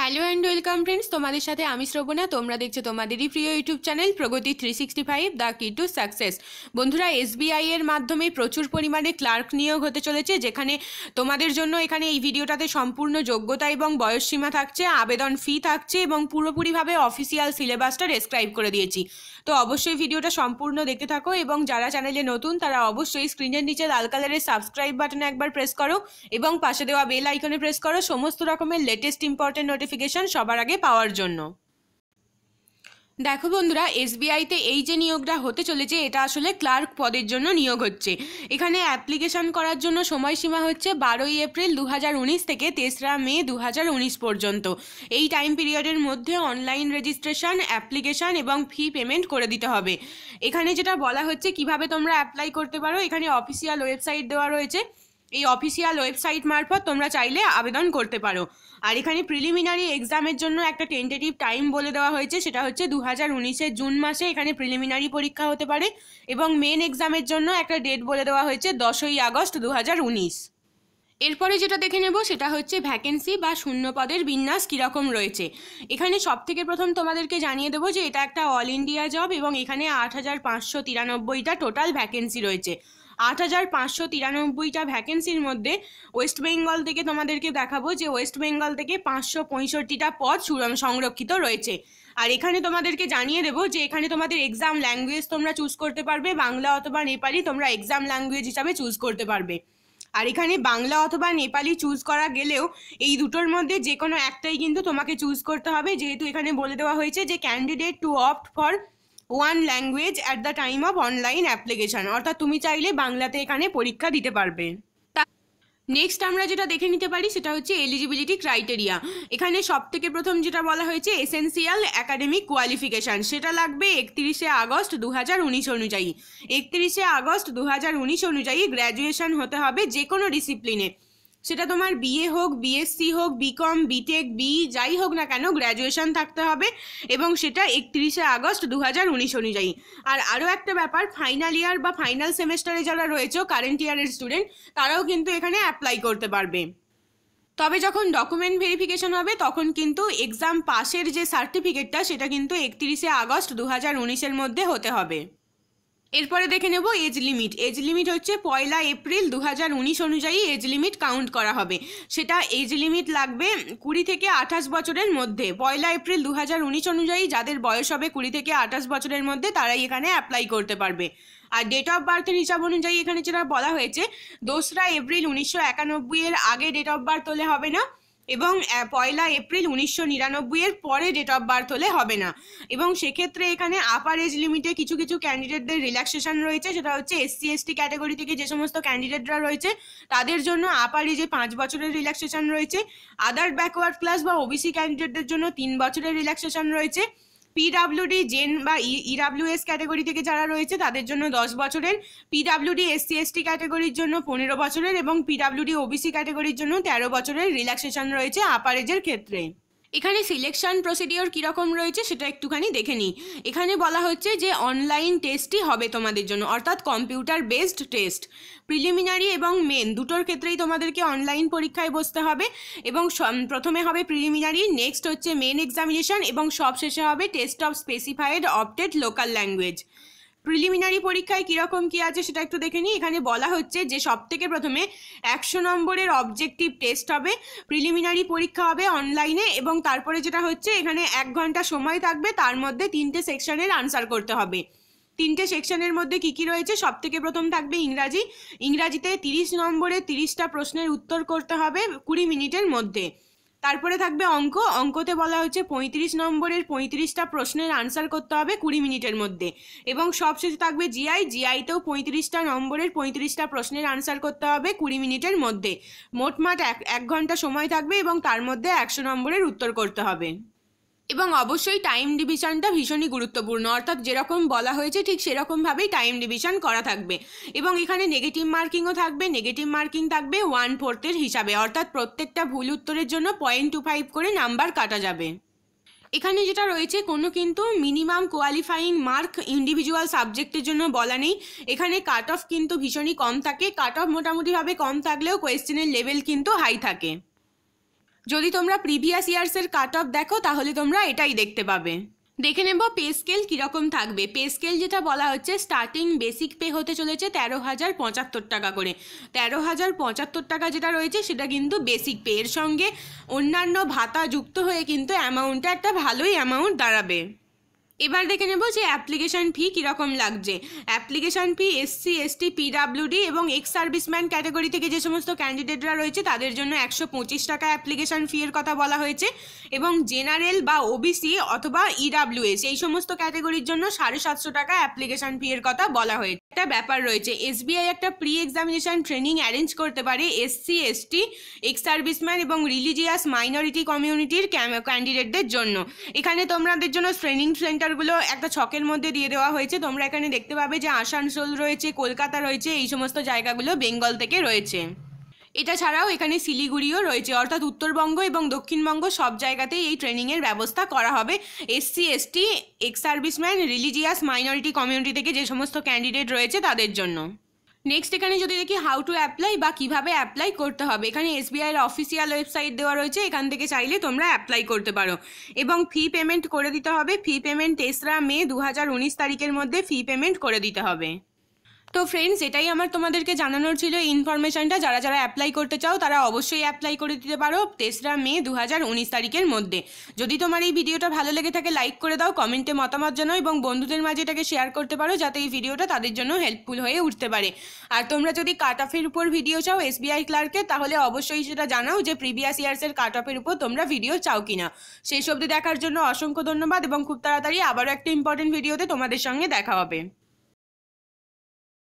Hello and welcome friends তোমাদের সাথে আমি শ্রবণা। তোমরা দেখছ তোমাদেরই প্রিয় YouTube channel Pragati three sixty five the key to success বন্ধুরা এসবিআই এর মাধ্যমে প্রচুর পরিমাণে ক্লার্ক নিয়োগ হতে চলেছে, যেখানে তোমাদের জন্য এখানে এই ভিডিওটাতে সম্পূর্ণ যোগ্যতা এবং বয়সসীমা থাকছে, আবেদন ফি থাকছে এবং পুরোপুরিভাবে অফিসিয়াল সিলেবাসটা ডেসক্রাইব করে দিয়েছি। তো অবশ্যই ভিডিওটা সম্পূর্ণ দেখতে থাকো এবং যারা চ্যানেলে নতুন, তারা অবশ্যই স্ক্রিনের নিচে লাল কালারের সাবস্ক্রাইব বাটনে একবার প্রেস করো এবং পাশে দেওয়া বেল আইকনে প্রেস করো। সমস্ত রকমের লেটেস্ট ইম্পর্টেন্ট সবার আগে পাওয়ার জন্য। দেখো বন্ধুরা এসবিআইতে এই যে নিয়োগটা হতে চলেছে, এটা আসলে ক্লার্ক পদের জন্য নিয়োগ হচ্ছে। এখানে অ্যাপ্লিকেশন করার জন্য সময়সীমা হচ্ছে বারোই এপ্রিল দু হাজার উনিশ থেকে তেসরা মে দু হাজার উনিশ পর্যন্ত। এই টাইম পিরিয়ডের মধ্যে অনলাইন রেজিস্ট্রেশন অ্যাপ্লিকেশন এবং ফি পেমেন্ট করে দিতে হবে। এখানে যেটা বলা হচ্ছে, কীভাবে তোমরা অ্যাপ্লাই করতে পারো, এখানে অফিসিয়াল ওয়েবসাইট দেওয়া রয়েছে। এই অফিসিয়াল ওয়েবসাইট মারফত তোমরা চাইলে আবেদন করতে পারো। আর এখানে প্রিলিমিনারি এক্সামের জন্য একটা টেন্টেটিভ টাইম বলে দেওয়া হয়েছে, সেটা হচ্ছে দু হাজার উনিশের জুন মাসে এখানে প্রিলিমিনারি পরীক্ষা হতে পারে এবং মেন এক্সামের জন্য একটা ডেট বলে দেওয়া হয়েছে দশই আগস্ট দু হাজার উনিশ। এরপরে যেটা দেখে নেব, সেটা হচ্ছে ভ্যাকেন্সি বা শূন্য পদের বিন্যাস কীরকম রয়েছে। এখানে সব থেকে প্রথম তোমাদেরকে জানিয়ে দেবো যে এটা একটা অল ইন্ডিয়া জব এবং এখানে আট হাজার পাঁচশো তিরানব্বইটা টোটাল ভ্যাকেন্সি রয়েছে। আট হাজার পাঁচশো তিরানব্বইটা ভ্যাকেন্সির মধ্যে ওয়েস্ট বেঙ্গল থেকে তোমাদেরকে দেখাবো যে ওয়েস্ট বেঙ্গল থেকে পাঁচশো পঁয়ষট্টিটা পদ সংরক্ষিত রয়েছে। আর এখানে তোমাদেরকে জানিয়ে দেবো যে এখানে তোমাদের এক্সাম ল্যাঙ্গুয়েজ তোমরা চুজ করতে পারবে, বাংলা অথবা নেপালি তোমরা এক্সাম ল্যাঙ্গুয়েজ হিসাবে চুজ করতে পারবে। আর এখানে বাংলা অথবা নেপালি চুজ করা গেলেও এই দুটোর মধ্যে যে কোনো একটাই কিন্তু তোমাকে চুজ করতে হবে। যেহেতু এখানে বলে দেওয়া হয়েছে যে candidate to opt for one language at the time of online application অর্থাৎ তুমি চাইলে বাংলাতে এখানে পরীক্ষা দিতে পারবে। নেক্সট আমরা যেটা দেখে নিতে পারি সেটা হচ্ছে এলিজিবিলিটি ক্রাইটেরিয়া এখানে সব থেকে প্রথম যেটা বলা হয়েছে এসেন্সিয়াল একাডেমিক কোয়ালিফিকেশান সেটা লাগবে একত্রিশে আগস্ট দু হাজার উনিশ অনুযায়ী। একত্রিশে আগস্ট দু হাজার উনিশ অনুযায়ী গ্র্যাজুয়েশন হতে হবে যে কোনো ডিসিপ্লিনে সেটা তোমার বিএ হোক বিএসসি হোক বিকম বিটেক বি যাই হোক না কেন গ্র্যাজুয়েশন থাকতে হবে এবং সেটা একত্রিশে আগস্ট দু হাজার উনিশ অনুযায়ী। আর আরও একটা ব্যাপার ফাইনাল ইয়ার বা ফাইনাল সেমেস্টারে যারা রয়েছে কারেন্ট ইয়ারের স্টুডেন্ট তারাও কিন্তু এখানে অ্যাপ্লাই করতে পারবে। তবে যখন ডকুমেন্ট ভেরিফিকেশন হবে, তখন কিন্তু এক্সাম পাসের যে সার্টিফিকেটটা সেটা কিন্তু একত্রিশে আগস্ট দু হাজার উনিশের মধ্যে হতে হবে। এরপরে দেখে নেব এজ লিমিট। এজ লিমিট হচ্ছে পয়লা এপ্রিল দু উনিশ অনুযায়ী এজ লিমিট কাউন্ট করা হবে। সেটা এজ লিমিট লাগবে কুড়ি থেকে আঠাশ বছরের মধ্যে। পয়লা এপ্রিল দু হাজার উনিশ অনুযায়ী যাদের বয়স হবে কুড়ি থেকে আঠাশ বছরের মধ্যে তারাই এখানে অ্যাপ্লাই করতে পারবে। আর ডেট অফ বার্থের হিসাব অনুযায়ী এখানে যেটা বলা হয়েছে, দোসরা এপ্রিল উনিশশো একানব্বই এর আগে ডেট অফ বার্থ হলে হবে না। এবং পয়লা এপ্রিল উনিশশো নিরানব্বই এর পরে ডেট অফ বার্থ হলে হবে না। এবং সেক্ষেত্রে এখানে আপার এজ লিমিটে কিছু কিছু ক্যান্ডিডেটদের রিল্যাক্সেশন রয়েছে, সেটা হচ্ছে এসসি এসটি ক্যাটাগরি থেকে যে সমস্ত ক্যান্ডিডেটরা রয়েছে, তাদের জন্য আপার এজে পাঁচ বছরের রিল্যাক্সেশন রয়েছে। আদার ব্যাকওয়ার্ড ক্লাস বা ওবিসি ক্যান্ডিডেটদের জন্য তিন বছরের রিল্যাক্সেশন রয়েছে। পিডাব্লিউডি জেন বা ইডাব্লিউএস ক্যাটাগরি থেকে যারা রয়েছে, তাদের জন্য দশ বছরের। পিডাব্লিউডি এসসি এসটি ক্যাটাগরির জন্য পনেরো বছরের এবং পিডাব্লিউডি ওবিসি ক্যাটাগরির জন্য তেরো বছরের রিল্যাক্সেশন রয়েছে আপারেজের ক্ষেত্রে। এখানে সিলেকশন প্রসিডিওর কীরকম রয়েছে সেটা একটুখানি দেখে নিই। এখানে বলা হচ্ছে যে অনলাইন টেস্টই হবে তোমাদের জন্য, অর্থাৎ কম্পিউটার বেসড টেস্ট প্রিলিমিনারি এবং মেন দুটোর ক্ষেত্রেই তোমাদেরকে অনলাইন পরীক্ষায় বসতে হবে এবং প্রথমে হবে প্রিলিমিনারি নেক্সট হচ্ছে মেন এক্সামিনেশন এবং সব শেষে হবে test of specified opted local language preliminary পরীক্ষায় কীরকম কী আছে সেটা একটু দেখে নিই। এখানে বলা হচ্ছে যে সব থেকে প্রথমে একশো নম্বরের অবজেক্টিভ টেস্ট হবে প্রিলিমিনারি পরীক্ষা হবে অনলাইনে এবং তারপরে যেটা হচ্ছে এখানে এক ঘণ্টা সময় থাকবে, তার মধ্যে তিনটে সেকশনের আনসার করতে হবে। তিনটে সেকশনের মধ্যে কী কী রয়েছে? সব থেকে প্রথম থাকবে ইংরাজি। ইংরাজিতে তিরিশ নম্বরে তিরিশটা প্রশ্নের উত্তর করতে হবে কুড়ি মিনিটের মধ্যে। তারপরে থাকবে অঙ্ক। অঙ্কতে বলা হচ্ছে পঁয়ত্রিশ নম্বরের পঁয়ত্রিশটা প্রশ্নের আনসার করতে হবে কুড়ি মিনিটের মধ্যে। এবং সবশেষে থাকবে জিআই জিআইতেও পঁয়ত্রিশটা নম্বরের পঁয়ত্রিশটা প্রশ্নের আনসার করতে হবে কুড়ি মিনিটের মধ্যে। মোটমাট এক এক ঘণ্টা সময় থাকবে এবং তার মধ্যে একশো নম্বরের উত্তর করতে হবে। এবং অবশ্যই টাইম ডিভিশনটা ভীষণই গুরুত্বপূর্ণ। অর্থাৎ যেরকম বলা হয়েছে, ঠিক সেরকমভাবেই টাইম ডিভিশন করা থাকবে। এবং এখানে নেগেটিভ মার্কিংও থাকবে নেগেটিভ মার্কিং থাকবে ওয়ান ফোর্থের হিসাবে। অর্থাৎ প্রত্যেকটা ভুল উত্তরের জন্য পয়েন্ট টু ফাইভ করে নাম্বার কাটা যাবে। এখানে যেটা রয়েছে, কোনো কিন্তু মিনিমাম কোয়ালিফাইং মার্ক ইন্ডিভিজুয়াল সাবজেক্টের জন্য বলা নেই। এখানে কাট অফ কিন্তু ভীষণই কম থাকে। কাট অফ মোটামুটিভাবে কম থাকলেও কোয়েশ্চেনের লেভেল কিন্তু হাই থাকে। যদি তোমরা প্রিভিয়াস ইয়ার্সের কাট অফ দেখো, তাহলে তোমরা এটাই দেখতে পাবে। দেখে নেব পে স্কেল কীরকম থাকবে। পে স্কেল যেটা বলা হচ্ছে স্টার্টিং বেসিক পে হতে চলেছে তেরো হাজার পঁচাত্তর টাকা করে। তেরো হাজার পঁচাত্তর টাকা যেটা রয়েছে, সেটা কিন্তু বেসিক পে এর সঙ্গে। অন্যান্য ভাতা যুক্ত হয়ে কিন্তু অ্যামাউন্টটা একটা ভালোই অ্যামাউন্ট দাঁড়াবে। এবার দেখে নেব যে অ্যাপ্লিকেশন ফি কীরকম লাগছে। Application fee SC ST PWD এবং এক্স সার্ভিসম্যান ক্যাটাগরি থেকে যে সমস্ত ক্যান্ডিডেটরা রয়েছে, তাদের জন্য একশো পঁচিশ টাকা অ্যাপ্লিকেশন ফি এর কথা বলা হয়েছে এবং জেনারেল বা ওবিসি অথবা ইডাব্লিউএস এই সমস্ত ক্যাটাগরির জন্য সাড়ে সাতশো টাকা অ্যাপ্লিকেশান ফি এর কথা বলা হয়েছে। একটা ব্যাপার রয়েছে এসবিআই একটা প্রি এক্সামিনেশন ট্রেনিং অ্যারেঞ্জ করতে পারে এসসি এসটি এক্স সার্ভিসম্যান এবং রিলিজিয়াস মাইনরিটি কমিউনিটির ক্যান্ডিডেটদের জন্য। এখানে তোমাদের জন্য ট্রেনিং সেন্টারগুলো একটা ছকের মধ্যে দিয়ে দেওয়া হয়েছে। তোমরা এখানে দেখতে পাবে যে আসানসোল রয়েছে, কলকাতা রয়েছে, এই সমস্ত জায়গাগুলো বেঙ্গল থেকে রয়েছে। এটা ছাড়াও এখানে শিলিগুড়িও রয়েছে, অর্থাৎ উত্তরবঙ্গ এবং দক্ষিণবঙ্গ সব জায়গাতেই এই ট্রেনিংয়ের ব্যবস্থা করা হবে। SC, ST, ex serviceman, religious, minority community থেকে যে সমস্ত ক্যান্ডিডেট রয়েছে তাদের জন্য। নেক্সট এখানে যদি দেখি হাউ টু অ্যাপ্লাই বা কীভাবে অ্যাপ্লাই করতে হবে, এখানে এসবিআইয়ের অফিসিয়াল ওয়েবসাইট দেওয়া রয়েছে, এখান থেকে চাইলে তোমরা অ্যাপ্লাই করতে পারো। এবং ফি পেমেন্ট করে দিতে হবে ফি পেমেন্ট তেসরা মে দু হাজার উনিশ তারিখের মধ্যে ফি পেমেন্ট করে দিতে হবে। তো ফ্রেন্ডস এটাই আমার তোমাদেরকে জানানোর ছিল ইনফরমেশনটা যারা যারা অ্যাপ্লাই করতে চাও, তারা অবশ্যই অ্যাপ্লাই করে দিতে পারো তেসরা মে দু হাজার উনিশ তারিখের মধ্যে। যদি তোমার এই ভিডিওটা ভালো লেগে থাকে লাইক করে দাও কমেন্টে মতামত জানাও এবং বন্ধুদের মাঝে এটাকে শেয়ার করতে পারো, যাতে এই ভিডিওটা তাদের জন্য হেল্পফুল হয়ে উঠতে পারে। আর তোমরা যদি কাট অফের উপর ভিডিও চাও এসবিআই ক্লার্কে তাহলে অবশ্যই সেটা জানাও যে প্রিভিয়াস ইয়ার্সের কাট অফের উপর তোমরা ভিডিও চাও কিনা। সেই সবজি দেখার জন্য অসংখ্য ধন্যবাদ এবং খুব তাড়াতাড়ি আবারও একটা ইম্পর্টেন্ট ভিডিওতে তোমাদের সঙ্গে দেখা হবে।